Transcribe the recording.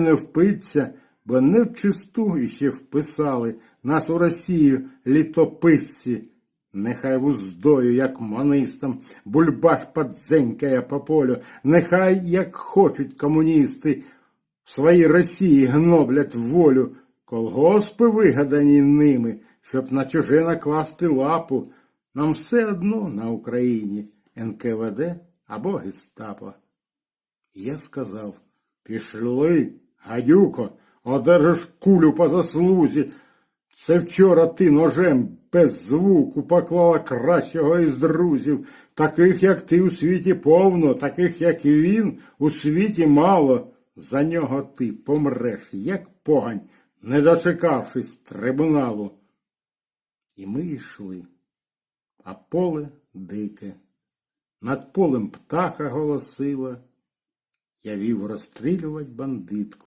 не впиться, бо не в чисту іще вписали нас у Росію літописці. Нехай вуздою, як манистам, бульбаш подзенькає по полю, нехай, як хочуть комуністи, в своїй Росії гноблять волю, колгоспи вигадані ними, щоб на чуже накласти лапу. Нам все одно на Україні НКВД або Гестапо. Я сказав, пішли, гадюко, одержиш кулю по заслузі. Це вчора ти ножем без звуку поклала кращого із друзів. Таких, як ти, у світі повно, таких, як і він, у світі мало. За нього ти помреш, як погань, не дочекавшись трибуналу. І ми йшли, а поле дике. Над полем птаха голосила. Я вів розстрілювать бандитку.